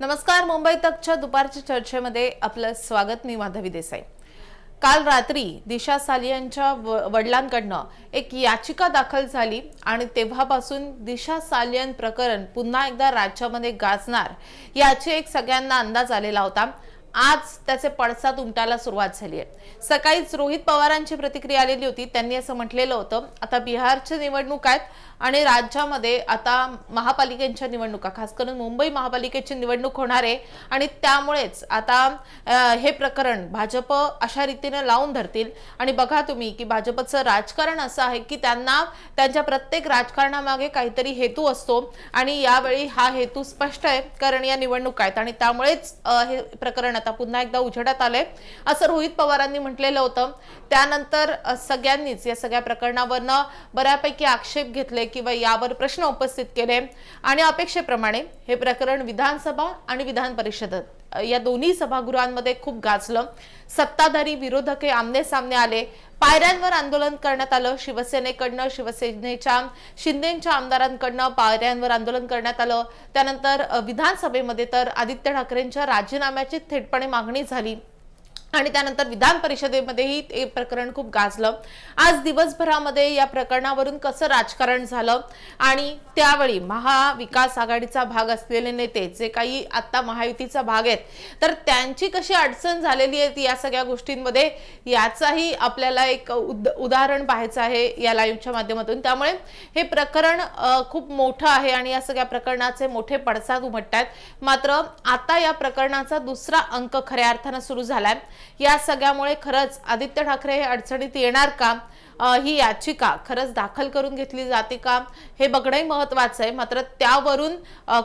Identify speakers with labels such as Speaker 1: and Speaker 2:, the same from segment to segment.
Speaker 1: नमस्कार मुंबई तकच्या दुपारच्या चर्चेमध्ये आपलं स्वागत. मी माधवी देसाई. काल रात्री दिशा सालियांच्या वडिलांकडनं एक याचिका दाखल झाली आणि तेव्हापासून दिशा सालियन प्रकरण पुन्हा एकदा राज्यामध्ये गाजणार याची एक सगळ्यांना अंदाज आलेला होता. आज त्याचे पडसाद उमटायला सुरुवात झाली आहे. सकाळीच रोहित पवारांची प्रतिक्रिया आलेली होती. त्यांनी असं म्हटलेलं होतं आता बिहारची निवडणूक आहेत आणि राज्यामध्ये आता महापालिकेच्या निवडणुका खास करून मुंबई महापालिकेची निवडणूक होणार आहे. आणि त्यामुळेच आता हे प्रकरण भाजप अशा रीतीने लावून धरतील. आणि बघा तुम्ही की भाजपचं राजकारण असं आहे की त्यांना त्यांच्या प्रत्येक राजकारणामागे काहीतरी हेतू असतो. आणि यावेळी हा हेतू स्पष्ट आहे कारण या निवडणूक आहेत. आणि त्यामुळेच हे प्रकरण आता पुन्हा एकदा उजेडात आलंय. असं रोहित पवारांनी म्हटलेलं होतं. त्यानंतर सगळ्यांनीच या सगळ्या प्रकरणावरनं बऱ्यापैकी आक्षेप घेतले किंवा यावर प्रश्न उपस्थित केले. आणि अपेक्षेप्रमाणे हे प्रकरण विधानसभा आणि विधान परिषद या दोन्ही सभागृहांमध्ये खूप गाजलं. सत्ताधारी विरोधक हे आमने सामने आले. पायऱ्यांवर आंदोलन करण्यात आलं. शिवसेनेकडनं शिवसेनेच्या शिंदेच्या आमदारांकडनं पायऱ्यांवर आंदोलन करण्यात आलं. त्यानंतर विधानसभेमध्ये तर आदित्य ठाकरेंच्या राजीनाम्याची थेटपणे मागणी झाली. आणि त्यानंतर विधान परिषदेमध्येही ते प्रकरण खूप गाजलं. आज दिवसभरामध्ये या प्रकरणावरून कसं राजकारण झालं आणि त्यावेळी महाविकास आघाडीचा भाग असलेले नेते जे काही आता महायुतीचा भाग आहेत तर त्यांची कशी अडचण झालेली आहे या सगळ्या गोष्टींमध्ये याचाही आपल्याला एक उद उदाहरण पाहायचं आहे या लाईव्हच्या माध्यमातून. त्यामुळे हे प्रकरण खूप मोठं आहे आणि या सगळ्या प्रकरणाचे मोठे पडसाद उमटत आहेत मात्र आता या प्रकरणाचा दुसरा अंक खऱ्या अर्थानं सुरू झालाय. या सगळ्यामुळे खरंच आदित्य ठाकरे हे अडचणीत येणार का? ही याचिका खरंच दाखल करून घेतली जाते का? हे बघणंही महत्वाचं आहे. मात्र त्यावरून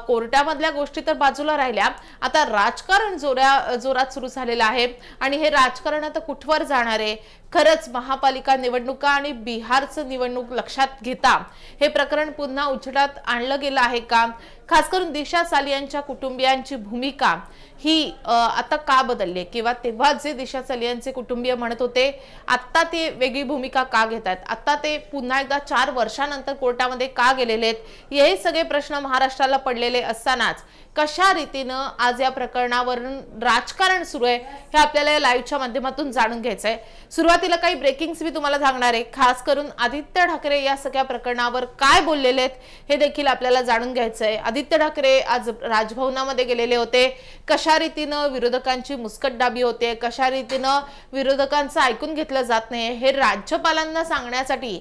Speaker 1: कोर्टामधल्या गोष्टी तर बाजूला राहिल्या. आता राजकारण जोऱ्या जोरात सुरू झालेलं आहे. आणि हे राजकारण आता कुठवर जाणार आहे? खरंच महापालिका निवडणुका आणि बिहारचं निवडणूक लक्षात घेता हे प्रकरण पुन्हा उजेडात आणलं गेलं आहे का? खास करून दिशा सालियांच्या कुटुंबियांची भूमिका ही आता का बदलली? आहे किंवा तेव्हा जे दिशा सालियांचे कुटुंबीय म्हणत होते आत्ता ते वेगळी भूमिका का घेत आहेत आता ते पुन्हा एकदा चार वर्षानंतर कोर्टामध्ये का गेलेले आहेत? हे सगळे प्रश्न महाराष्ट्राला पडलेले असतानाच कशा रीतीनं आज या प्रकरणावरून राजकारण सुरू आहे हे आपल्याला या लाईव्हच्या माध्यमातून जाणून घ्यायचं आहे सुरुवातीला काही ब्रेकिंग्स मी तुम्हाला सांगणार आहे. खास करून आदित्य ठाकरे या सगळ्या प्रकरणावर काय बोललेले आहेत हे देखील आपल्याला जाणून घ्यायचं आहे आदित्य ठाकरे आज राजभवनामध्ये गेलेले होते. कशा रीतीनं विरोधकांची मुस्कट डाबी होते? कशा रीतीनं विरोधकांचं ऐकून घेतलं जात नाही? हे राज्यपालांना सांगण्यासाठी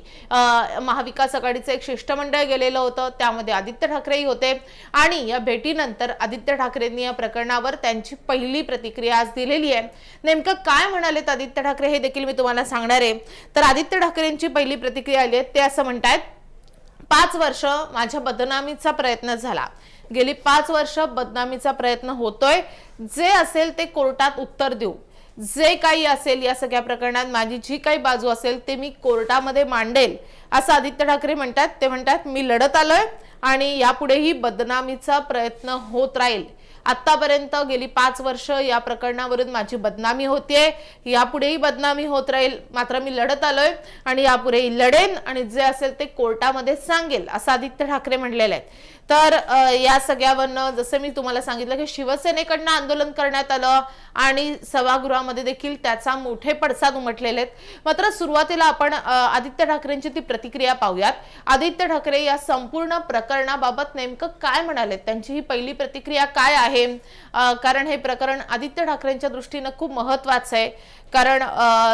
Speaker 1: महाविकास आघाडीचं एक शिष्टमंडळ गेलेलं होतं. त्यामध्ये आदित्य ठाकरेही होते. आणि या भेटीनंतर आदित्य ठाकरेंनी या प्रकरणावर त्यांची पहिली प्रतिक्रिया आज दिलेली आहे. नेमकं काय म्हणालेत आदित्य ठाकरे हे देखील मी तुम्हाला सांगणार आहे. तर आदित्य ठाकरेंची पहिली प्रतिक्रिया आली आहे. ते असं म्हणतायत पाच वर्ष माझ्या बदनामीचा प्रयत्न झाला. गेली पाच वर्ष बदनामीचा प्रयत्न होतोय. जे असेल ते कोर्टात उत्तर देऊ. जे काही असेल या सगळ्या प्रकरणात माझी जी काही बाजू असेल ते मी कोर्टामध्ये मांडेल. असं आदित्य ठाकरे म्हणतात. ते म्हणतात मी लढत आलोय. आणि यापुढेही बदनामीचा प्रयत्न होत राहील. आतापर्यंत गेली पाच वर्ष या प्रकरणावरून माझी बदनामी होतीये. यापुढेही बदनामी होत राहील. मात्र मी लढत आलोय आणि यापुढेही लढेन आणि जे असेल ते कोर्टामध्ये सांगेल असं आदित्य ठाकरे म्हणलेले आहेत. तर या सगळ्यावरनं जसं मी तुम्हाला सांगितलं की शिवसेनेकडनं आंदोलन करण्यात आलं आणि सभागृहामध्ये देखील त्याचा मोठे पडसाद उमटलेले आहेत. मात्र सुरुवातीला आपण आदित्य ठाकरेंची ती प्रतिक्रिया पाहूयात. आदित्य ठाकरे या संपूर्ण प्रकरणाबाबत नेमकं काय म्हणालेत? त्यांची ही पहिली प्रतिक्रिया काय आहे? कारण हे प्रकरण आदित्य ठाकरेंच्या दृष्टीनं खूप महत्वाचं आहे. कारण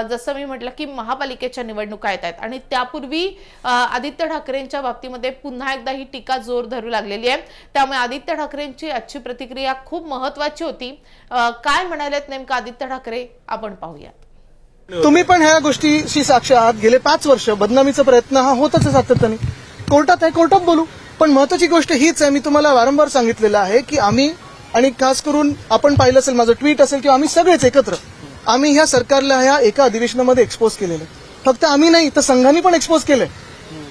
Speaker 1: जसं मी म्हटलं की महापालिकेच्या निवडणुका येत आहेत आणि त्यापूर्वी आदित्य ठाकरेंच्या बाबतीमध्ये पुन्हा एकदा ही टीका जोर धरू लागलेली आहे. त्यामुळे आदित्य ठाकरेंची आजची प्रतिक्रिया खूप महत्वाची होती. काय म्हणालेत नेमकं आदित्य ठाकरे? आपण पाहूयात.
Speaker 2: तुम्ही पण ह्या गोष्टीशी साक्ष आहात. गेले पाच वर्ष बदनामीचा प्रयत्न हा होतच सातत्याने. कोर्टात आहे कोर्टात बोलू. पण महत्वाची गोष्ट हीच आहे मी तुम्हाला वारंवार सांगितलेलं आहे की आम्ही आणि खास करून आपण पाहिलं असेल माझं ट्विट असेल किंवा आम्ही सगळेच एकत्र आम्ही ह्या सरकारला ह्या एका अधिवेशनामध्ये एक्सपोज केलेलं. आहे. फक्त आम्ही नाही तर संघाने पण एक्सपोज केलंय.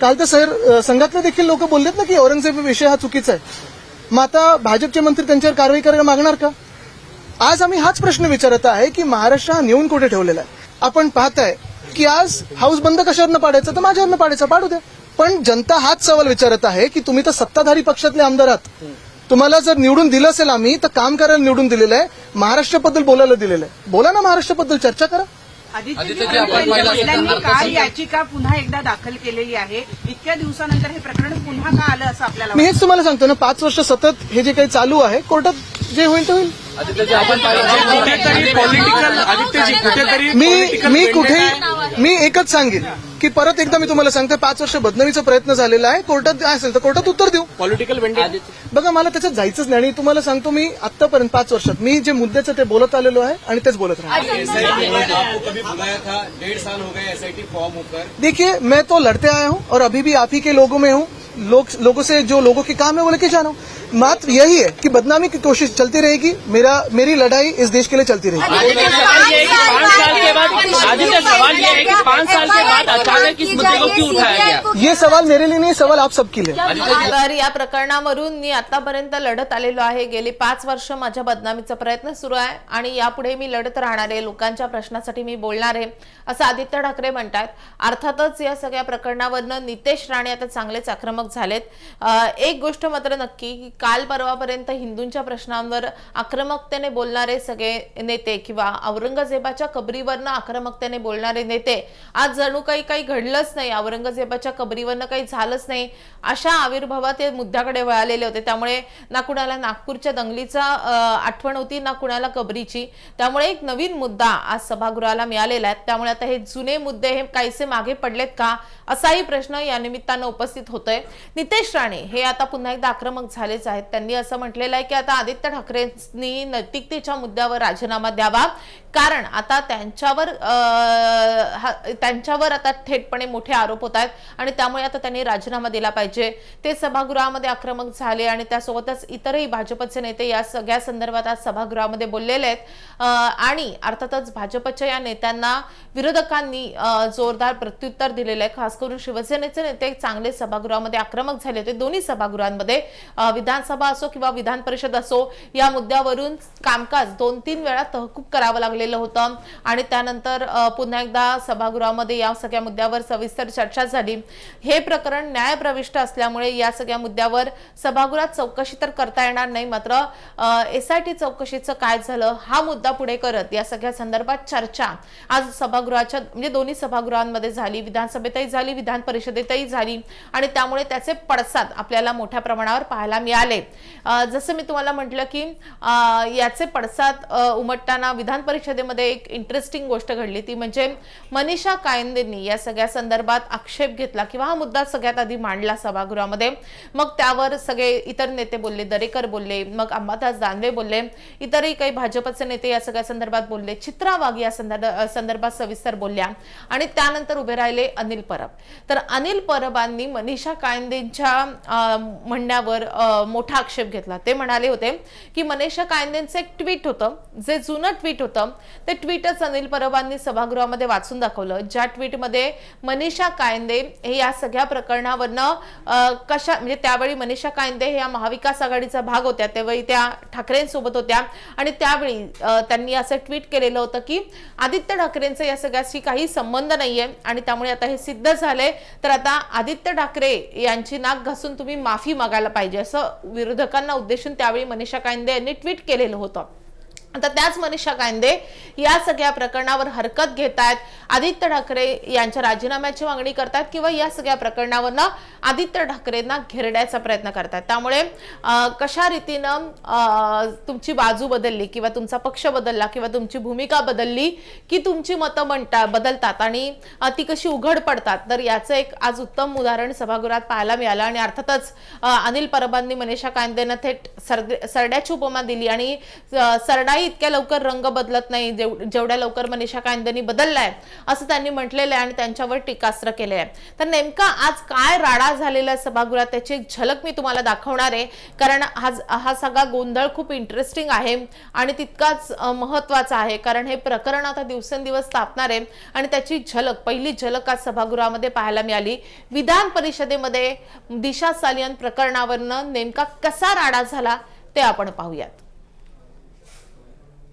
Speaker 2: काल तर सर संघातले देखील लोक बोललेत ना की औरंगजेब विषय हा चुकीचा आहे. मग आता भाजपचे मंत्री त्यांच्यावर कारवाई करायला मागणार का? आज आम्ही हाच प्रश्न विचारत आहे की महाराष्ट्र हा नेऊन कुठे ठेवलेला आहे? आपण पाहताय की आज हाऊस बंद कशावरनं पाडायचं? तर माझ्यावरनं पाडायचं पाडू द्या. पण जनता हाच सवाल विचारत आहे की तुम्ही तर सत्ताधारी पक्षातले आमदार आहात. तुम्हाला जर निवडून दिलं असेल आम्ही तर काम करायला निवडून दिलेलं आहे. महाराष्ट्राबद्दल बोलायला दिलेलं आहे. बोला ना महाराष्ट्राबद्दल चर्चा करा.
Speaker 3: आदित्यजी काल याचिका पुन्हा एकदा दाखल केलेली आहे. इतक्या दिवसानंतर हे प्रकरण पुन्हा का आलं असं आपल्याला
Speaker 2: मी हेच तुम्हाला सांगतो ना पाच वर्ष सतत हे जे काही चालू आहे कोर्टात जे होईल ते होईल.
Speaker 4: कुठेतरी पॉलिटिकल आदित्यजी कुठेतरी
Speaker 2: मी कुठेही मी एकच सांगेन. की परत एकदा मी तुम्हाला सांगतो पाच वर्ष बदनामीचा प्रयत्न झालेला आहे. कोर्टात काय असेल तर कोर्टात उत्तर देऊ.
Speaker 4: पॉलिटिकल वेंडे
Speaker 2: बघा मला त्याच्यात जायचंच नाही आणि तुम्हाला सांगतो मी आतापर्यंत पाच वर्षात मी जे मुद्द्याचं ते बोलत आलेलो आहे आणि तेच बोलत राहणार
Speaker 5: हो गए एसआईटी फॉर्म होकर।
Speaker 2: देखिए मैं तो लड़ते आया हूँ और अभी भी आप ही के लोगों में हूँ। लोग लोगों से जो लोगों के काम है वो लेके जा रहा हूँ। मात्र यही है कि बदनामी की कोशिश चलती रहेगी। मेरा मेरी लड़ाई इस देश के लिए चलती रहेगी।
Speaker 6: पाँच साल के बाद आदित्य सवाल ये है कि पाँच साल के बाद अचानक इस मुद्दे को क्यों उठाया गया?
Speaker 2: ये सवाल मेरे लिए नहीं सवाल आप सबके लिए।
Speaker 1: तर या प्रकरणावरून मी आतापर्यंत लढत आलेलो आहे. गेली पाच वर्ष माझ्या बदनामीचा प्रयत्न सुरू आहे आणि यापुढे मी लढत राहणार आहे. लोकांच्या प्रश्नासाठी मी बोलणार आहे असं आदित्य ठाकरे म्हणतात. अर्थातच या सगळ्या प्रकरणावरनं नितेश राणे आता चांगलेच आक्रमक झालेत. एक गोष्ट मात्र नक्की की काल परवापर्यंत हिंदूंच्या प्रश्नांवर आक्रमकतेने बोलणारे सगळे नेते किंवा औरंगजेबाच्या कबरीवरनं आक्रमकतेने बोलणारे नेते आज जणू काही काही घडलंच नाही. औरंगजेबाच्या कबरीवरनं काही झालंच नाही. अशा आविर्भावात ते मुद्द्याकडे वळालेले होते. त्यामुळे ना कुणाला नागपूरच्या दंगलीचा आठवण होती ना कुणाला कबरीची. त्यामुळे एक नवीन मुद्दा आज सभागृहाला मिळालेला आहे. त्यामुळे आता हे जुने मुद्दे हे काहीसे मागे पडलेत का? असाही प्रश्न या निमित्तानं उपस्थित होतोय. नितेश राणे हे आता पुन्हा एकदा आक्रमक झालेच आहेत. त्यांनी असं म्हटलेलं आहे की आता आदित्य ठाकरेंनी नैतिकतेच्या मुद्द्यावर राजीनामा द्यावा. कारण आता त्यांच्यावर त्यांच्यावर आता थेटपणे मोठे आरोप होत आहेत आणि त्यामुळे आता त्यांनी राजीनामा दिला पाहिजे. ते सभागृहामध्ये आक्रमक झाले आणि त्यासोबतच इतरही भाजपचे नेते या सगळ्या संदर्भात आज सभागृहामध्ये बोललेले आहेत. आणि अर्थातच भाजपच्या या नेत्यांना विरोधकांनी जोरदार प्रत्युत्तर दिलेलं आहे. खास करून शिवसेनेचे नेते चांगले सभागृहामध्ये आक्रमक झाले होते. दोन्ही सभागृहांमध्ये विधान विधानसभा असो किंवा विधान परिषद असो या मुद्द्यावरून कामकाज दोन तीन वेळा तहकूब करावं लागलेलं होतं. आणि त्यानंतर पुन्हा एकदा सभागृहामध्ये या सगळ्या मुद्द्यावर सविस्तर चर्चा झाली. हे प्रकरण न्यायप्रविष्ट असल्यामुळे या सगळ्या मुद्द्यावर सभागृहात चौकशी तर करता येणार नाही. मात्र एसआयटी चौकशीचं काय झालं हा मुद्दा पुढे करत या सगळ्या संदर्भात चर्चा आज सभागृहाच्या म्हणजे दोन्ही सभागृहांमध्ये झाली. विधानसभेतही झाली विधान परिषदेतही झाली. आणि त्यामुळे त्याचे पडसाद आपल्याला मोठ्या प्रमाणावर पाहायला मिळाले. अं, जसं मी तुम्हाला म्हटलं की याचे पडसाद उमटताना विधान परिषदेमध्ये एक इंटरेस्टिंग गोष्ट घडली ती म्हणजे मनीषा कायंदेंनी या सगळ्या संदर्भात आक्षेप घेतला किंवा हा मुद्दा सगळ्यात आधी मांडला सभागृहामध्ये. मग त्यावर सगळे इतर नेते बोलले दरेकर बोलले मग अंबादास दानवे बोलले इतरही काही भाजपचे नेते या सगळ्या संदर्भात बोलले चित्रा वाघ या संदर्भात सविस्तर बोलल्या आणि त्यानंतर उभे राहिले अनिल परब. तर अनिल परबांनी मनीषा कायंदेंच्या अं, म्हणण्यावर अं, मोठा आक्षेप घेतला. ते म्हणाले होते की मनीषा कायंदेंचं एक ट्विट होतं. जे जुनं ट्विट होतं ते ट्विटच अनिल परबांनी सभागृहामध्ये वाचून दाखवलं. ज्या ट्विटमध्ये मनीषा कायंदे हे या सगळ्या प्रकरणावरनं कशा म्हणजे त्यावेळी मनीषा कायंदे हे या महाविकास आघाडीचा भाग होत्या. त्यावेळी त्या ठाकरेंसोबत होत्या. आणि त्यावेळी त्यांनी असं ट्विट केलेलं होतं की आदित्य ठाकरेंचा या सगळ्याशी काही संबंध नाहीये आणि त्यामुळे आता हे सिद्ध झाले तर आता आदित्य ठाकरे यांची नाक घासून तुम्ही माफी मागायला पाहिजे असं विरोधकांना उद्देशून त्यावेळी मनीषा कायंदे यांनी ट्विट केलेलं होतं. आता त्याच मनीषा कायंदे या सगळ्या प्रकरणावर हरकत घेत आहेत आदित्य ठाकरे यांच्या राजीनाम्याची मागणी करतात किंवा या सगळ्या प्रकरणावर आदित्य ठाकरेंना घेरण्याचा प्रयत्न करतात त्यामुळे कशा रीतीनं तुमची बाजू बदलली किंवा तुमचा पक्ष बदलला किंवा तुमची भूमिका बदलली की तुमची मतं म्हणता बदलतात आणि ती कशी उघड पडतात तर याचं एक आज उत्तम उदाहरण सभागृहात पाहायला मिळालं आणि अर्थातच अनिल परबांनी मनीषा कायंदेनं थेट सरदे- सरड्याची उपमा दिली आणि सरडाई सरडाई इतक्या लवकर रंग बदलत नाही जेव- जेवढ्या लवकर मनीषा कायंदेनी बदललाय असं त्यांनी म्हटलेलं आहे आणि त्यांच्यावर टीकास्त्र केले आहे तर नेमका आज काय राडा झालेला आहे सभागृहात त्याची एक झलक मी तुम्हाला दाखवणार आहे. कारण हा हा सगळा गोंधळ खूप इंटरेस्टिंग आहे आणि तितकाच महत्त्वाचा आहे. कारण हे प्रकरण आता दिवसेंदिवस तापणार आहे आणि त्याची झलक पहिली झलक आज सभागृहामध्ये पाहायला मिळाली. विधान परिषदेमध्ये दिशा सालियन प्रकरणावरनं नेमका कसा राडा झाला ते आपण पाहूयात.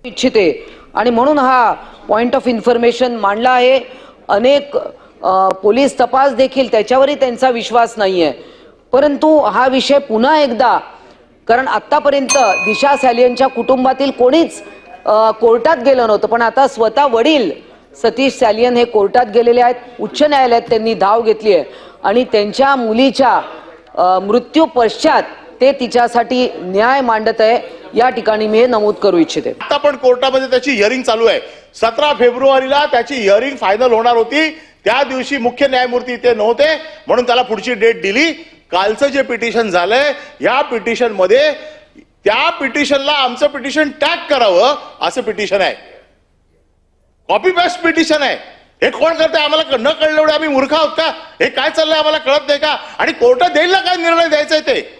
Speaker 7: इच्छिते. आणि म्हणून हा पॉईंट ऑफ इन्फॉर्मेशन मांडला आहे. अनेक पोलीस तपास देखील त्याच्यावरही त्यांचा विश्वास नाही आहे परंतु हा विषय पुन्हा एकदा कारण आत्तापर्यंत दिशा सॅलियनच्या कुटुंबातील कोणीच कोर्टात गेलं नव्हतं पण आता स्वतः वडील सतीश सॅलियन हे कोर्टात गेलेले आहेत. उच्च न्यायालयात त्यांनी धाव घेतली आहे. आणि त्यांच्या मुलीच्या अ, मृत्यू पश्चात ते तिच्यासाठी न्याय मांडत आहे या ठिकाणी मी हे नमूद करू इच्छिते.
Speaker 8: आता पण कोर्टामध्ये त्याची हिअरिंग चालू आहे. सतरा फेब्रुवारीला त्याची हिअरिंग फायनल होणार होती. त्या दिवशी मुख्य न्यायमूर्ती ते नव्हते म्हणून त्याला पुढची डेट दिली. कालचं जे पिटिशन झालंय या पिटिशनमध्ये त्या पिटिशनला आमचं पिटिशन टॅग करावं असं पिटिशन आहे. कॉपी पेस्ट पिटिशन आहे. हे कोण करते आम्हाला न कळलं एवढे आम्ही मूर्ख आहोत का? हे काय चाललंय आम्हाला कळत नाही का? आणि कोर्टात देईल ना काय निर्णय द्यायचा आहे ते?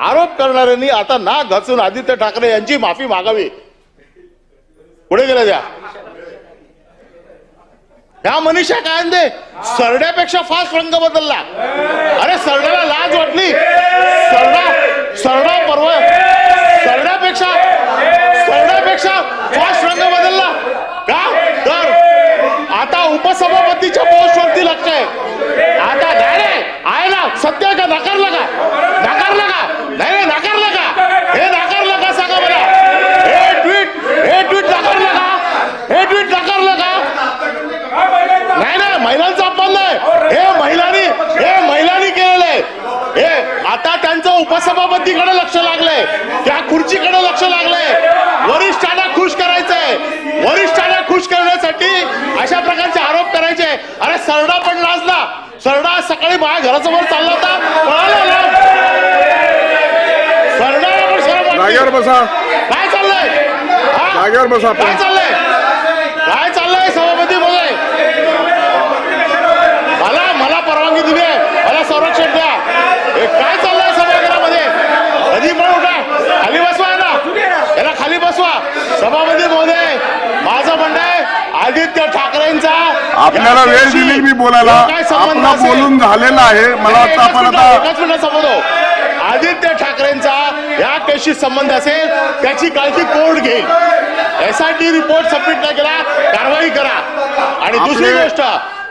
Speaker 8: आरोप करणाऱ्यांनी आता ना घासून आदित्य ठाकरे यांची माफी मागावी. पुढे गेल्या द्या. ह्या मनीषा काय दे सरड्यापेक्षा फास्ट रंग बदलला. अरे सरड्याला लाज वाटली. सरडा सरडा परवा सरड्यापेक्षा सरड्यापेक्षा फास्ट रंग बदलला. का? तर आता उपसभापतीच्या पोस्टवरती लक्ष आहे. आता आहे ना सत्य आहे का नाकारलं का? नाकारलं का? नाही नाही नाकारलं का? हे नाकारलं का सांगा मला? हे ट्विट हे ट्विट नाकारलं का? हे ट्विट नाकारलं का? नाही नाही महिलांचा अपमान नाही. हे महिलांनी हे महिलांनी केलेलं आहे. हे आता त्यांचं उपसभापतीकडे लक्ष लागलंय. त्या खुर्चीकडे लक्ष लागलंय. वरिष्ठांना खुश करायचंय. वरिष्ठांना खुश करण्यासाठी अशा प्रकारचे आरोप करायचे. अरे सरडा पण लाजला. सरडा सकाळी माझ्या घरासमोर चालला होता. वाटली.
Speaker 4: जागेवर बसा.
Speaker 8: काय चाललंय?
Speaker 4: जागेवर बसा.
Speaker 8: काय चाललंय? काय चाललंय सभापती महोदय? मला मला परवानगी दिली आहे. मला संरक्षण द्या. हे काय चाललंय सभागृहामध्ये? कधी पण उठा. खाली बसवा ना. याला खाली बसवा. सभापती महोदय आदित्य ठाकरेंचा
Speaker 4: आपल्याला वेळ दिली मी बोलायला. आपला बोलून झालेला आहे. मला वाटतं आपण आता
Speaker 8: संबंधो आदित्य ठाकरेंचा या केसशी संबंध असेल त्याची काळजी कोर्ट घेईल. एसआयटी रिपोर्ट सबमिट नाही केला कारवाई करा. आणि दुसरी गोष्ट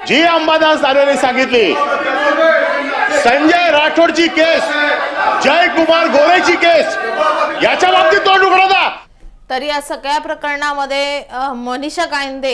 Speaker 8: जी अंबादास दादाने सांगितली संजय राठोडची केस जयकुमार गोरेची केस याच्या बाबतीत तोंड उघडा.
Speaker 1: तर या सगळ्या प्रकरणामध्ये मनीषा कायंदे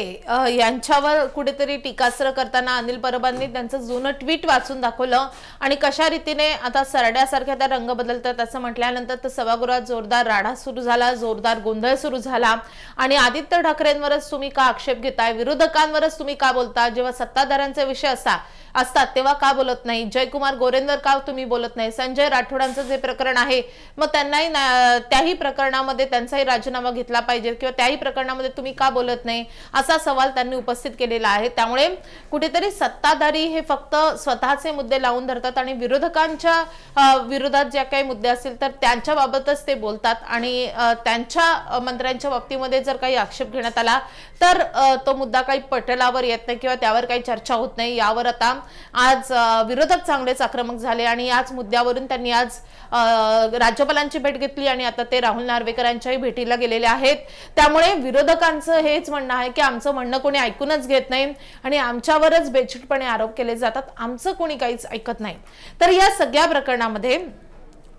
Speaker 1: यांच्यावर कुठेतरी टीकास्त्र करताना अनिल परबांनी त्यांचं जुनं ट्विट वाचून दाखवलं. आणि कशा रीतीने आता सरड्यासारख्या त्या रंग बदलतात असं म्हटल्यानंतर तर सभागृहात जोरदार राडा सुरू झाला जोरदार गोंधळ सुरू झाला. आणि आदित्य ठाकरेंवरच तुम्ही का आक्षेप घेताय? विरोधकांवरच तुम्ही का बोलता? जेव्हा सत्ताधाऱ्यांचे विषय असा असतात तेव्हा का बोलत नाही? जयकुमार गोरेंवर का तुम्ही बोलत नाही? संजय राठोडांचं जे प्रकरण आहे मग त्यांनाही ना- त्याही प्रकरणामध्ये त्यांचाही राजीनामा घेतला पाहिजे किंवा त्याही प्रकरणामध्ये तुम्ही का बोलत नाही असा सवाल त्यांनी उपस्थित केलेला आहे. त्यामुळे कुठेतरी सत्ताधारी हे फक्त स्वतःचे मुद्दे लावून धरतात आणि विरोधकांच्या विरोधात ज्या काही मुद्दे असतील तर त्यांच्या बाबतच ते बोलतात आणि त्यांच्या मंत्र्यांच्या बाबतीमध्ये जर काही आक्षेप घेण्यात आला तर तो मुद्दा काही पटलावर येत नाही किंवा त्यावर काही चर्चा होत नाही. यावर आता आज विरोधक चांगलेच आक्रमक झाले आणि याच मुद्द्यावरून त्यांनी आज राज्यपालांची भेट घेतली आणि आता ते राहुल नार्वेकरांच्याही भेटीला गेले केलेले आहेत. त्यामुळे विरोधकांचं हेच म्हणणं आहे की आमचं म्हणणं कोणी ऐकूनच घेत नाही आणि आमच्यावरच बेछूटपणे आरोप केले जातात. आमचं कोणी काहीच ऐकत नाही. तर या सगळ्या प्रकरणामध्ये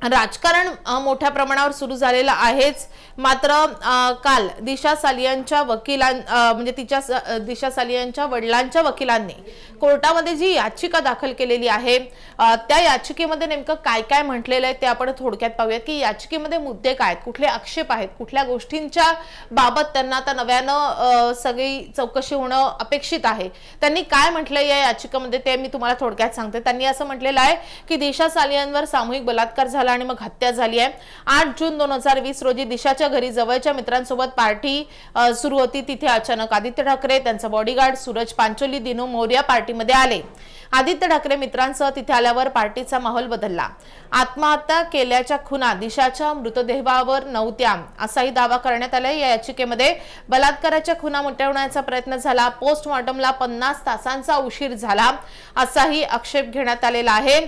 Speaker 1: राजकारण मोठ्या प्रमाणावर सुरू झालेलं आहेच. मात्र काल दिशा सालियांच्या वकिलां म्हणजे तिच्या दिशा सालियांच्या वडिलांच्या वकिलांनी कोर्टामध्ये जी याचिका दाखल केलेली आहे त्या याचिकेमध्ये नेमकं काय काय म्हटलेलं आहे ते आपण थोडक्यात पाहूयात की याचिकेमध्ये मुद्दे काय आहेत कुठले आक्षेप आहेत कुठल्या गोष्टींच्या बाबत त्यांना आता नव्यानं सगळी चौकशी होणं अपेक्षित आहे. त्यांनी काय म्हटलंय या याचिकेमध्ये ते मी तुम्हाला थोडक्यात सांगते. त्यांनी असं म्हटलेलं आहे की दिशा सालियांवर सामूहिक बलात्कार झाला आणि मग हत्या झाली आहे. आठ जून दोन हजार वीस रोजी दिशाच्या घरी जवळच्या मित्रांसोबत पार्टी सुरू होती. तिथे अचानक आदित्य ठाकरे त्यांचा बॉडीगार्ड सूरज पांचोली दिनू मोर्या पार्टीमध्ये आले. आदित्य ठाकरे मित्रांसह तिथे आल्यावर पार्टीचा माहोल बदलला. आत्महत्या केल्याच्या खुना दिशाच्या मृतदेहावर नव्हत्या असाही दावा करण्यात आला या याचिकेमध्ये बलात्काराच्या खुना मिटवण्याचा प्रयत्न झाला. पोस्टमॉर्टमला पन्नास तासांचा उशीर झाला असाही आक्षेप घेण्यात आलेला आहे.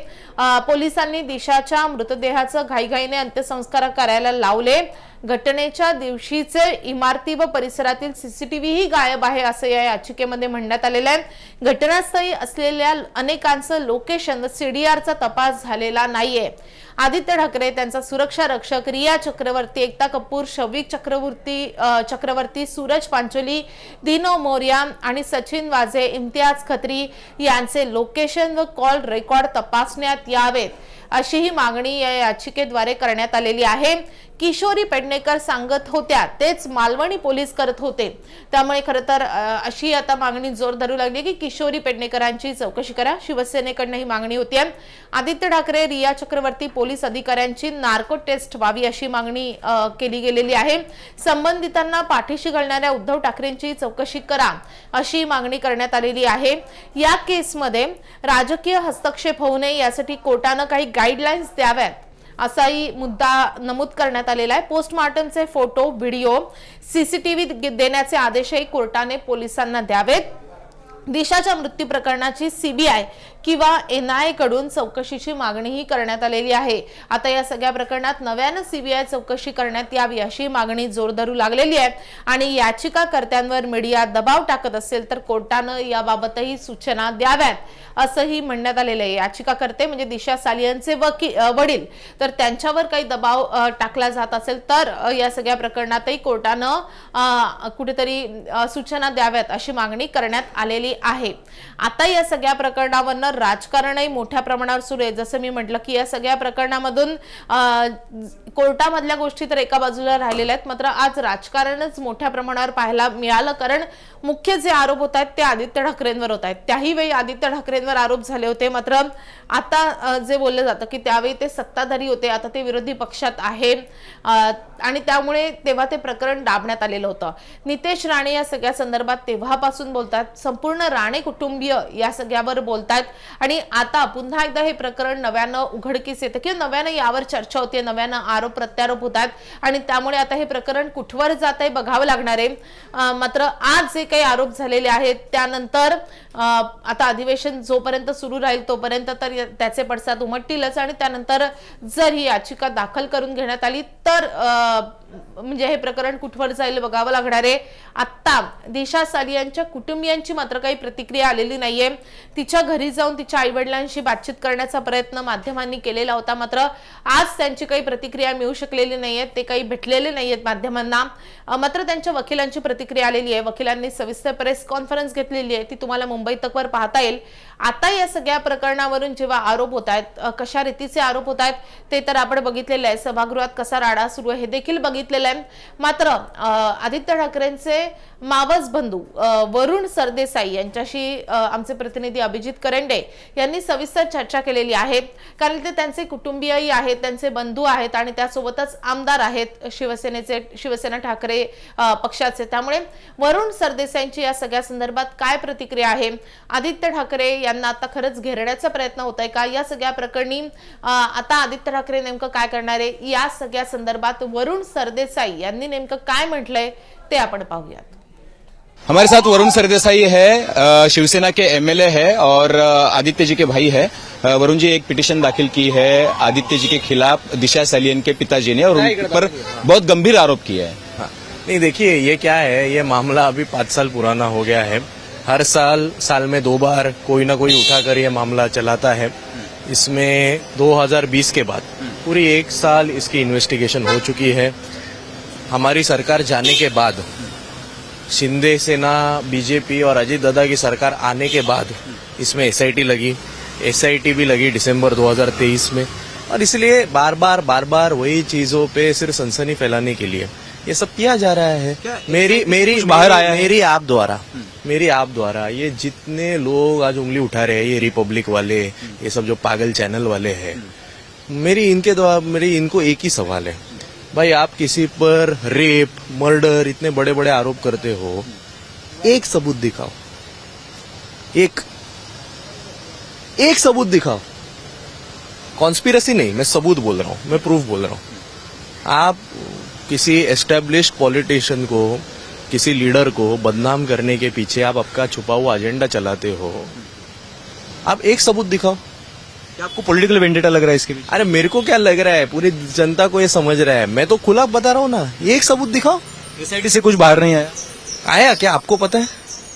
Speaker 1: पोलिसांनी दिशाच्या मृतदेहाचं घाईघाईने अंत्यसंस्कार करायला लावले. घटनेच्या दिवशीचे इमारती व परिसरातील सीसीटीव्हीही गायब आहे असं या याचिकेमध्ये म्हणण्यात आलेलं आहे. घटनास्थळी असलेल्या अनेकांचं लोकेशन सीडीआरचा तपास झालेला नाहीये. आदित्य ठाकरे त्यांचा सुरक्षा रक्षक रिया चक्रवर्ती एकता कपूर शौविक चक्रवर्ती चक्रवर्ती सूरज पांचोली दिनो मोर्या आणि सचिन वाझे इम्तियाज खत्री यांचे लोकेशन व कॉल रेकॉर्ड तपासण्यात यावेत. अशी ही मागणी या याचिकेद्वारे करण्यात आलेली आहे. किशोरी पेडणेकर सांगत होत्या तेच मालवणी पोलीस करत होते. त्यामुळे खरं तर अशी आता मागणी जोर धरू लागली की किशोरी पेडणेकरांची चौकशी करा. शिवसेनेकडनं ही मागणी होती. आदित्य ठाकरे रिया चक्रवर्ती पोलीस अधिकाऱ्यांची नार्को टेस्ट व्हावी अशी मागणी केली गेलेली आहे. संबंधितांना पाठीशी घालणाऱ्या उद्धव ठाकरेंची चौकशी करा अशी मागणी करण्यात आलेली आहे. या केसमध्ये राजकीय हस्तक्षेप होऊ नये यासाठी कोर्टानं काही गाईडलाईन्स द्याव्यात असाही मुद्दा नमूद करण्यात आलेला आहे. पोस्टमॉर्टमचे फोटो व्हिडिओ सीसीटीव्ही देण्याचे आदेशही कोर्टाने पोलिसांना द्यावेत. दिशाच्या मृत्यू प्रकरणाची सीबीआय किंवा एनआयकडून चौकशीची मागणीही करण्यात आलेली आहे. आता या सगळ्या प्रकरणात नव्यानं सीबीआय चौकशी करण्यात यावी अशी मागणी जोर धरू लागलेली आहे. आणि याचिकाकर्त्यांवर मीडिया दबाव टाकत असेल तर कोर्टानं याबाबतही सूचना द्याव्यात असंही म्हणण्यात आलेलं आहे. याचिकाकर्ते म्हणजे दिशा सालियनचे वकील वडील. तर त्यांच्यावर काही दबाव टाकला जात असेल तर या सगळ्या प्रकरणातही कोर्टानं कुठेतरी सूचना द्याव्यात अशी मागणी करण्यात आलेली आहे. आता या सगळ्या प्रकरणावरनं राजकारणही मोठ्या प्रमाणावर सुरू आहे. जसं मी म्हटलं की या सगळ्या प्रकरणामधून कोर्टामधल्या गोष्टी तर एका बाजूला राहिलेल्या आहेत. मात्र आज राजकारणच मोठ्या प्रमाणावर पाहायला मिळालं. कारण मुख्य जे आरोप होत आहेत ते आदित्य ठाकरेंवर होत आहेत. त्याही वेळी आदित्य ठाकरेंवर आरोप झाले होते. मात्र आता जे बोललं जातं की त्यावेळी ते सत्ताधारी होते आता ते विरोधी पक्षात आहे. आणि त्यामुळे तेव्हा ते प्रकरण दाबण्यात आलेलं होतं. नितेश राणे या सगळ्या संदर्भात तेव्हापासून बोलतात. संपूर्ण राणे कुटुंबीय या सगळ्यावर बोलतात आणि आता पुन्हा एकदा हे प्रकरण नव्यानं उघडकीस येतं किंवा नव्यानं यावर चर्चा होते नव्यानं आरोप प्रत्यारोप होतात आणि त्यामुळे आता हे प्रकरण कुठवर जात आहे बघावं लागणार आहे. मात्र आज जे काही आरोप झालेले आहेत त्यानंतर आता अधिवेशन जोपर्यंत सुरू राहील तोपर्यंत तर त्याचे पडसाद उमटतीलच आणि त्यानंतर जर ही याचिका दाखल करून घेण्यात आली तर म्हणजे हे प्रकरण कुठवर जाईल बघावं लागणार आहे. आत्ता दिशा सालियांच्या कुटुंबियांची मात्र काही प्रतिक्रिया आलेली नाहीये. तिच्या घरी जाऊन तिच्या आईवडिलांशी बातचीत करण्याचा प्रयत्न माध्यमांनी केलेला होता मात्र आज त्यांची काही प्रतिक्रिया मिळू शकलेली नाहीये. ते काही भेटलेले नाहीयेत माध्यमांना. मात्र त्यांच्या वकिलांची प्रतिक्रिया आलेली आहे. वकिलांनी सविस्तर प्रेस कॉन्फरन्स घेतलेली आहे. ती तुम्हाला मुंबई तकवर पाहता येईल. आता या सगळ्या प्रकरणावरून जेव्हा आरोप होत आहेत कशा रीतीचे आरोप होत आहेत ते तर आपण बघितलेले आहे. सभागृहात कसा राडा सुरू आहे हे देखील बघितलेलं आहे. मात्र आदित्य ठाकरेंचे मावस बंधू वरुण सरदेसाई यांच्याशी आमचे प्रतिनिधी अभिजित करंडे यांनी सविस्तर चर्चा केलेली आहे. कारण ते त्यांचे कुटुंबीयही आहेत त्यांचे बंधू आहेत आणि त्यासोबतच आमदार आहेत शिवसेनेचे शिवसेना ठाकरे पक्षाचे. त्यामुळे वरुण सरदेसाईंची या सगळ्या संदर्भात काय प्रतिक्रिया आहे? आदित्य ठाकरे यांना आता खरंच घेरण्याचा प्रयत्न होत आहे का? या सगळ्या प्रकरणी आता आदित्य ठाकरे नेमकं काय करणार आहे? या सगळ्या संदर्भात वरुण सरदेसाई यांनी नेमकं काय म्हटलंय ते आपण पाहूयात.
Speaker 9: हमारे साथ वरुण सरदेसाई है शिवसेना के एमएलए है और आदित्य जी के भाई है। वरुण जी एक पिटीशन दाखिल की है आदित्य जी के खिलाफ दिशा सलियन के पिताजी ने और उन पर बहुत गंभीर आरोप किए हैं।
Speaker 10: हाँ। नहीं देखिए ये क्या है? ये मामला अभी पाँच साल पुराना हो गया है। हर साल साल में दो बार कोई ना कोई उठाकर ये मामला चलाता है। इसमें 2020 के बाद पूरी एक साल इसकी इन्वेस्टिगेशन हो चुकी है। हमारी सरकार जाने के बाद शिंदे सेना बीजेपी और अजीत दादा की सरकार आने के बाद इसमें एसआईटी लगी। एसआईटी भी लगी दिसंबर 2023 में। और इसलिए बार बार बार बार वही चीज़ों पे सिर्फ़ सनसनी फैलाने के लिए। ये सब किया जा रहा है। मेरी मेरी
Speaker 9: बाहर आया है?
Speaker 10: मेरी आप द्वारा मेरी आप द्वारा ये जितने लोग आज उंगली उठा रहे हैं ये रिपब्लिक वाले ये सब जो पागल चैनल वाले हैं मेरी इनके द्वारा मेरी इनको एक ही सवाल है। भाई, आप किसी पर रेप, मर्डर, इतने बड़े बड़े आरोप करते हो, एक सबूत दिखाओ। एक एक सबूत दिखाओ। कॉन्स्पिरसी नहीं, मैं सबूत बोल रहा हूँ, मैं प्रूफ बोल रहा हूँ। आप किसी एस्टेब्लिश पॉलिटिशियन को, किसी लीडर को बदनाम करने के पीछे आप आपका छुपा हुआ एजेंडा चलाते हो। आप एक सबूत दिखाओ।
Speaker 9: क्या आपको पॉलिटिकल वेंडेटा लग रहा है इसके बीच
Speaker 10: अरे मेरे को क्या लग रहा है? पूरी जनता को ये समझ रहा है। मैं तो खुला बता रहा हूँ ना। ये एक सबूत दिखाओ।
Speaker 9: एसआईटी से कुछ बाहर नहीं आया।
Speaker 10: आया क्या? आपको पता है?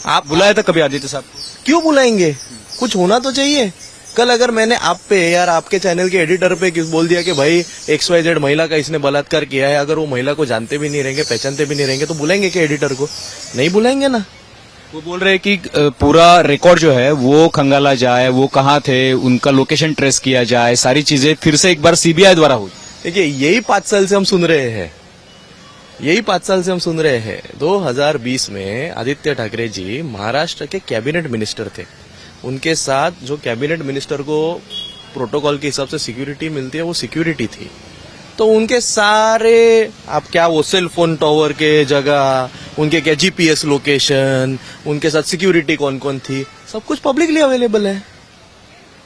Speaker 10: आप
Speaker 9: बुलाया था कभी आदित्य साहब?
Speaker 10: क्यों बुलाएँगे? कुछ होना तो चाहिए। कल अगर मैंने आप पे यार आपके चैनल के एडिटर पे किस बोल दिया कि भाई एक्स वाई जेड महिला का इसने बलात्कार किया है अगर वो महिला को जानते भी नहीं रहेंगे पहचानते भी नहीं रहेंगे तो बुलाएँगे क्या एडिटर को? नहीं बुलाएँगे ना।
Speaker 9: वो बोल रहे हैं कि पूरा रिकॉर्ड जो है, वो खंगाला जाए, वो कहाँ थे, उनका लोकेशन ट्रेस किया जाए, सारी चीज़ें फिर से एक बार सीबीआई द्वारा हो
Speaker 10: देखिए, यही पाँच साल से हम सुन रहे हैं। यही पाँच साल से हम सुन रहे हैं। 2020 में आदित्य ठाकरे जी महाराष्ट्र के कैबिनेट मिनिस्टर थे। उनके साथ जो कैबिनेट मिनिस्टर को प्रोटोकॉल के हिसाब से सिक्योरिटी मिलती है, वो सिक्योरिटी थी। तो उनके सारे, आप क्या वो सेल फ़ोन टॉवर के जगह उनके क्या जीपीएस लोकेशन उनके साथ सिक्योरिटी कौन कौन थी? सब कुछ पब्लिकली अवेलेबल है।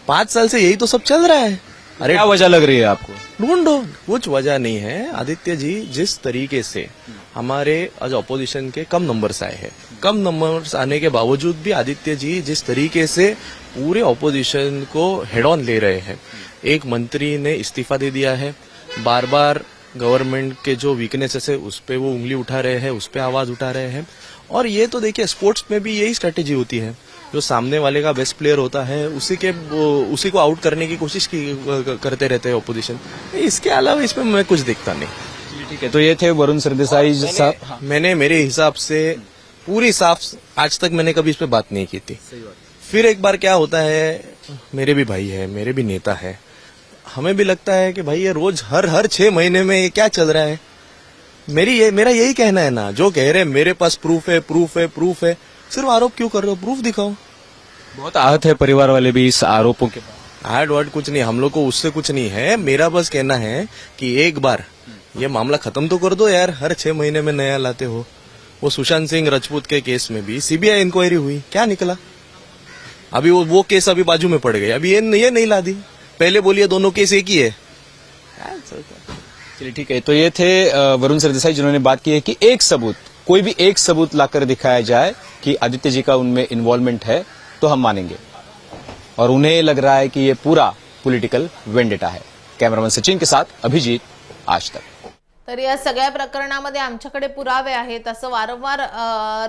Speaker 10: पाँच साल से यही तो सब चल रहा है। अरे
Speaker 9: क्या वजह लग रही है आपको?
Speaker 10: ढूंढो। कुछ वजह नहीं है। आदित्य जी जिस तरीके से हमारे आज ऑपोजिशन के कम नंबर्स आए हैं। कम नंबर्स आने के बावजूद भी आदित्य जी जिस तरीके से पूरे ऑपोजिशन को हेड ऑन ले रहे हैं। एक मंत्री ने इस्तीफा दे दिया है। बार बार गवर्नमेंट के जो वीकनेसेस है उस पर वो उंगली उठा रहे हैं उस पर आवाज़ उठा रहे हैं। और ये तो देखिए स्पोर्ट्स में भी यही स्ट्रेटेजी होती है। जो सामने वाले का बेस्ट प्लेयर होता है उसी के वो- उसी को आउट करने की कोशिश की करते रहते हैं ओपोजिशन इसके अलावा इसमें मैं कुछ देखता नहीं।
Speaker 9: ठीक है। तो ये थे वरुण सरदेसाई साहब।
Speaker 10: मैंने मेरे हिसाब से पूरी साफ़ आज तक मैंने कभी इस पे बात नहीं की थी। फिर एक बार क्या होता है मेरे भी भाई है मेरे भी नेता है। हमें भी लगता है कि भाई ये रोज हर हर छह महीने में ये क्या चल रहा है? मेरी ये मेरा यही कहना है ना। जो कह रहे हैं मेरे पास प्रूफ है प्रूफ है प्रूफ है। सिर्फ़ आरोप क्यों कर रहे हो? प्रूफ दिखाओ।
Speaker 9: बहुत आहत है परिवार वाले भी इस आरोपों के बाद।
Speaker 10: हार्ड वर्ड कुछ नहीं हम लोग को उससे कुछ नहीं है। मेरा बस कहना है कि एक बार ये मामला खत्म तो कर दो यार हर छह महीने में नया लाते हो। वो सुशांत सिंह राजपूत के केस में भी सीबीआई इंक्वायरी हुई क्या निकला? अभी वो वो केस अभी बाजू में पड़ गई। अभी ये ये नहीं ला दी। पहले बोलिए दोनों केस एक ही है। है?
Speaker 9: चलिए ठीक है तो ये थे वरुण सरदेसाई जिन्होंने बात की है कि एक सबूत कोई भी एक सबूत लाकर दिखाया जाए कि आदित्य जी का उनमें इन्वॉल्वमेंट है तो हम मानेंगे। और उन्हें लग रहा है कि ये पूरा पॉलिटिकल वेंडेटा है। कैमरामैन सचिन के साथ अभिजीत आज तक।
Speaker 1: तर या सगळ्या प्रकरणामध्ये आमच्याकडे पुरावे आहेत असं वारंवार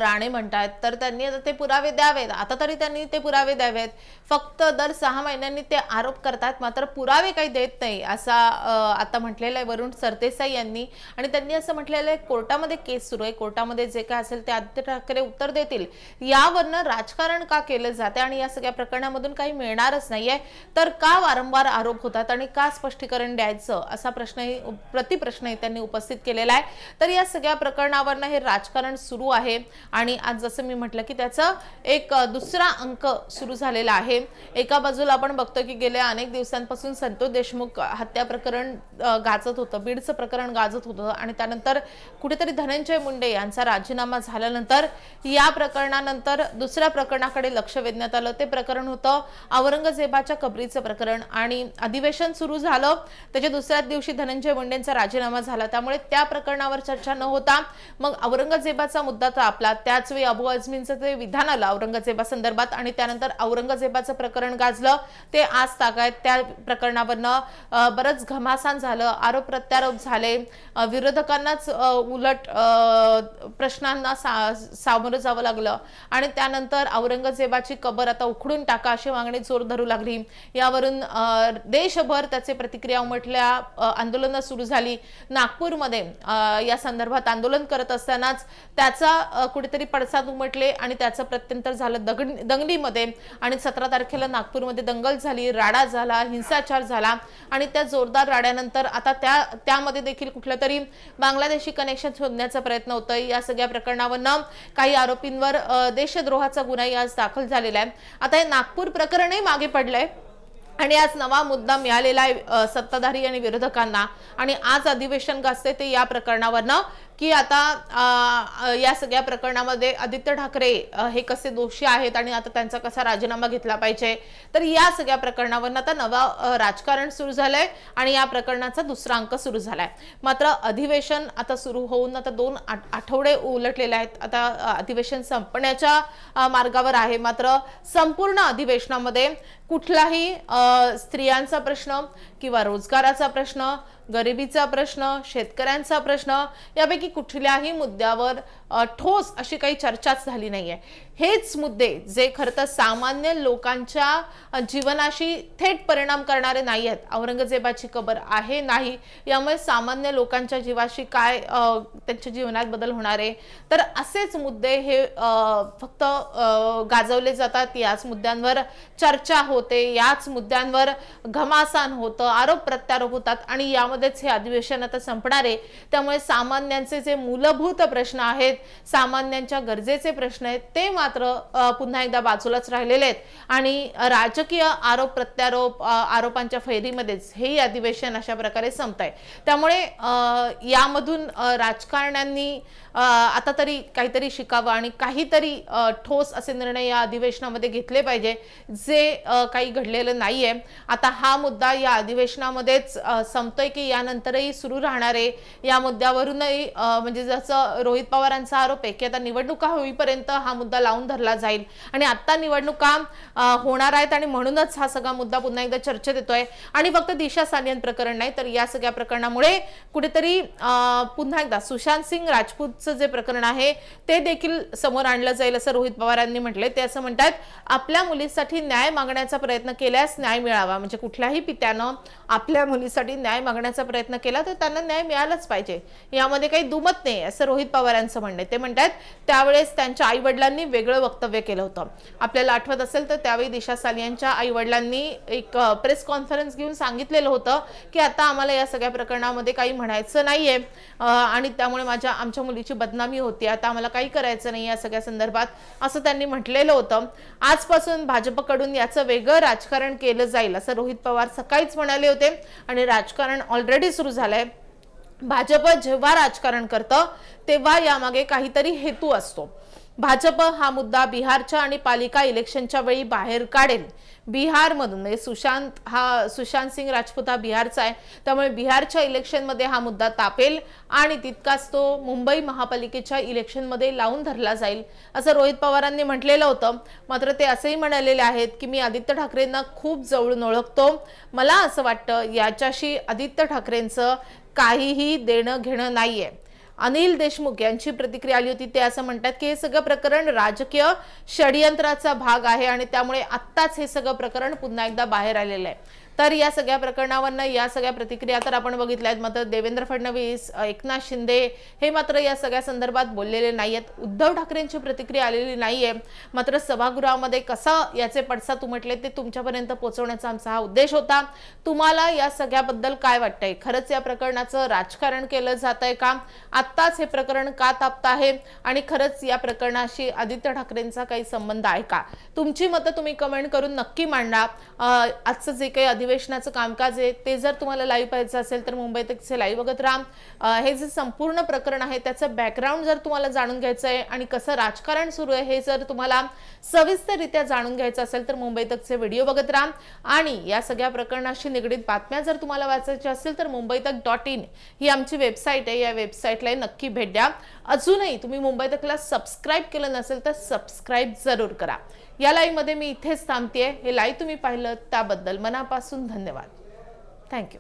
Speaker 1: राणे म्हणतायत. तर त्यांनी आता ते पुरावे द्यावेत. आता तरी त्यांनी ते पुरावे द्यावेत. फक्त दर सहा महिन्यांनी ते आरोप करतात. मात्र पुरावे काही देत नाही असा आता म्हटलेलं आहे वरुण सरदेसाई यांनी. आणि त्यांनी असं म्हटलेलं आहे कोर्टामध्ये केस सुरू आहे. कोर्टामध्ये जे काय असेल ते आदित्य ठाकरे उत्तर देतील. यावरनं राजकारण का केलं जाते आणि या सगळ्या प्रकरणामधून काही मिळणारच नाहीये? तर का वारंवार आरोप होतात आणि का स्पष्टीकरण द्यायचं? असा प्रश्नही प्रतिप्रश्नही त्यांनी उपस्थित केलेला आहे. तर या सगळ्या प्रकरणावरनं हे राजकारण सुरू आहे. आणि आज जसं मी म्हटलं की त्याचं एक दुसरा अंक सुरू झालेला आहे. एका बाजूला आपण बघतो की गेल्या अनेक दिवसांपासून संतोष देशमुख हत्या प्रकरण गाजत होतं बीडचं प्रकरण गाजत होतं आणि त्यानंतर कुठेतरी धनंजय मुंडे यांचा राजीनामा झाल्यानंतर या प्रकरणानंतर दुसऱ्या प्रकरणाकडे लक्ष वेधण्यात आलं. ते प्रकरण होतं औरंगजेबाच्या कबरीचं प्रकरण आणि अधिवेशन सुरू झालं. त्याच्या दुसऱ्याच दिवशी धनंजय मुंडेंचा राजीनामा झाला. त्यामुळे त्या प्रकरणावर चर्चा न होता मग औरंगजेबाचा मुद्दा तर आपला. त्याच वेळी अबू आझमींचं जे विधान आलं औरंगजेबासंदर्भात आणि त्यानंतर औरंगजेबाचं प्रकरण गाजलं ते आज तागायत त्या प्रकरणावरनं बरंच घमासान झालं आरोप प्रत्यारोप झाले. विरोधकांनाच उलट प्रश्नांना सा- सामोरं जावं लागलं. आणि त्यानंतर औरंगजेबाची कबर आता उखडून टाका अशी मागणी जोर धरू लागली. यावरून देशभर त्याचे प्रतिक्रिया उमटल्या आंदोलनं सुरू झाली. नागपूर नागपूरमध्ये या संदर्भात आंदोलन करत असतानाच त्याचा कुठेतरी पडसाद उमटले आणि त्याचं प्रत्यंतर झालं दगड दंगलीमध्ये. आणि सतरा तारखेला नागपूरमध्ये दंगल झाली राडा झाला हिंसाचार झाला आणि त्या जोरदार राड्यानंतर आता त्या त्यामध्ये देखील कुठलं तरी बांगलादेशी कनेक्शन शोधण्याचा प्रयत्न होतोय. या सगळ्या प्रकरणावरनं काही आरोपींवर देशद्रोहाचा गुन्हाही आज दाखल झालेला आहे. आता हे नागपूर प्रकरणही मागे पडलंय. आणि आज नवा मुद्दा मिळालेला आहे सत्ताधारी आणि विरोधकांना. आणि आज अधिवेशन गाजते ते या प्रकरणावरनं. की आता या सगळ्या प्रकरणामध्ये आदित्य ठाकरे हे कसे दोषी आहेत आणि आता त्यांचा कसा राजीनामा घेतला पाहिजे? तर या सगळ्या प्रकरणावरनं आता नवा राजकारण सुरू झालंय आणि या प्रकरणाचा दुसरा अंक सुरू झालाय. मात्र अधिवेशन आता सुरू होऊन आता दोन आठ- आठवडे उलटलेले आहेत. आता अधिवेशन संपण्याच्या मार्गावर आहे. मात्र संपूर्ण अधिवेशनामध्ये कुठलाही स्त्रियांचा प्रश्न किंवा रोजगाराचा प्रश्न गरिबीचा प्रश्न शेतकऱ्यांचा प्रश्न यापैकी कुठल्याही मुद्द्यावर ठोस अशी काही चर्चाच झाली नाहीये. हेच मुद्दे जे खरं तर सामान्य लोकांच्या जीवनाशी थेट परिणाम करणारे नाही आहेत. औरंगजेबाची कबर आहे नाही. यामुळे सामान्य लोकांच्या जीवाशी काय त्यांच्या जीवनात बदल होणार आहे? तर असेच मुद्दे हे फक्त गाजवले जातात. याच मुद्द्यांवर चर्चा होते. याच मुद्द्यांवर घमासान होतं. आरोप प्रत्यारोप होतात. आणि यामध्येच हे अधिवेशन आता संपणार आहे. त्यामुळे सामान्यांचे जे मूलभूत प्रश्न आहेत सामान्यांच्या गरजेचे प्रश्न आहेत ते मात्र पुन्हा एकदा बाजूलाच राहिलेले आहेत. आणि राजकीय आरोप प्रत्यारोप आरोपांच्या फैरीमध्येच हे अधिवेशन अशा प्रकारे संपत आहे त्यामुळे यामधून राजकारण्यांनी आता तरी काहीतरी शिकावं आणि काहीतरी ठोस असे निर्णय या अधिवेशनामध्ये घेतले पाहिजे जे काही घडलेलं नाहीये. आता हा मुद्दा या अधिवेशनामध्येच संपतोय की यानंतरही सुरू राहणार आहे. या मुद्द्यावरूनही म्हणजे जसं रोहित पवारांचा आरोप आहे की आता निवडणुका होईपर्यंत हा मुद्दा लावून धरला जाईल. आणि आता निवडणुका होणार आहेत आणि म्हणूनच हा सगळा मुद्दा पुन्हा एकदा चर्चेत येतोय. आणि फक्त दिशा सालियन प्रकरण नाही तर या सगळ्या प्रकरणामुळे कुठेतरी पुन्हा एकदा सुशांत सिंग राजपूतचं जे प्रकरण आहे ते देखील समोर आणलं जाईल असं रोहित पवारांनी म्हटलंय. ते असं म्हणतात आपल्या मुलीसाठी न्याय मागण्याचा प्रयत्न केल्यास न्याय मिळावा. म्हणजे कुठल्याही पित्यानं आपल्या मुलीसाठी न्याय मागण्याचा प्रयत्न केला तर त्यांना न्याय मिळालाच पाहिजे. यामध्ये काही दुमत नाही असं रोहित पवारांचं म्हणणं आहे. ते म्हणतात त्यावेळेस त्यांच्या आई वडिलांनी वेगळं वक्तव्य केलं होतं. आपल्याला आठवत असेल तर त्यावेळी दिशा सालियांच्या आई वडिलांनी एक प्रेस कॉन्फरन्स घेऊन सांगितलेलं होतं की आता आम्हाला या सगळ्या प्रकरणामध्ये काही म्हणायचं नाहीये. आणि त्यामुळे माझ्या आमच्या मुलीची बदनामी होती. आता आम्हाला काही करायचं नाही या सगळ्या संदर्भात असं त्यांनी म्हटलेलं होतं. आजपासून भाजपकडून याचं वेगळं राजकारण केलं जाईल असं रोहित पवार सकाळीच म्हणाले होते. आणि राजकारण ऑलरेडी सुरू झालंय. भाजप जेव्हा राजकारण करतं तेव्हा यामागे काहीतरी हेतू असतो. भाजप हा मुद्दा बिहारच्या आणि पालिका इलेक्शनच्या वेळी बाहेर काढेल. बिहारमधून म्हणजे सुशांत हा सुशांत सिंग राजपूत हा बिहारचा आहे. त्यामुळे बिहारच्या इलेक्शनमध्ये हा मुद्दा तापेल आणि तितकाच तो मुंबई महापालिकेच्या इलेक्शनमध्ये लावून धरला जाईल असं रोहित पवारांनी म्हटलेलं होतं. मात्र ते असंही म्हणालेले आहेत की मी आदित्य ठाकरेंना खूप जवळून ओळखतो. मला असं वाटतं याच्याशी आदित्य ठाकरेंचं काहीही देणं घेणं नाहीये. अनिल देशमुख यांची प्रतिक्रिया आली होती. ते असं म्हणतात की हे सगळं प्रकरण राजकीय षडयंत्राचा भाग आहे आणि त्यामुळे आत्ताच हे सगळं प्रकरण पुन्हा एकदा बाहेर आलेलं आहे. तर या सगळ्या प्रकरणावरनं या सगळ्या प्रतिक्रिया तर आपण बघितल्या आहेत. मात्र देवेंद्र फडणवीस एकनाथ शिंदे हे मात्र या सगळ्या संदर्भात बोललेले नाही आहेत उद्धव ठाकरेंची प्रतिक्रिया आलेली नाहीये. मात्र सभागृहामध्ये कसा याचे पडसाद उमटले ते तुमच्यापर्यंत पोहोचवण्याचा आमचा हा उद्देश होता. तुम्हाला या सगळ्याबद्दल काय वाटतंय? खरंच या प्रकरणाचं राजकारण केलं जात आहे का? आत्ताच हे प्रकरण का तापत आहे आणि खरंच या प्रकरणाशी आदित्य ठाकरेंचा काही संबंध आहे का? तुमची मतं तुम्ही कमेंट करून नक्की मांडा. आजचं जे काही अधिवेशनाचं कामकाज आहे ते जर तुम्हाला लाईव्ह पाहायचं असेल तर मुंबई तकचे लाईव्ह बघत राहा. हे जे संपूर्ण प्रकरण आहे त्याचं बॅकग्राऊंड जर तुम्हाला जाणून घ्यायचं आहे आणि कसं राजकारण सुरू आहे हे जर तुम्हाला सविस्तररित्या जाणून घ्यायचं असेल तर मुंबई तकचे व्हिडिओ बघत राहा. आणि या सगळ्या प्रकरणाशी निगडीत बातम्या जर तुम्हाला वाचायच्या असतील तर मुंबई तक डॉट इन ही आमची वेबसाईट आहे. या वेबसाईटला नक्की भेट द्या. अजूनही तुम्ही मुंबई तकला सबस्क्राईब केलं नसेल तर सबस्क्राईब जरूर करा. या लाईव्हमध्ये मी इथेच थांबते हे लाईव्ह तुम्ही पाहिलं त्याबद्दल मनापासून धन्यवाद. थँक्यू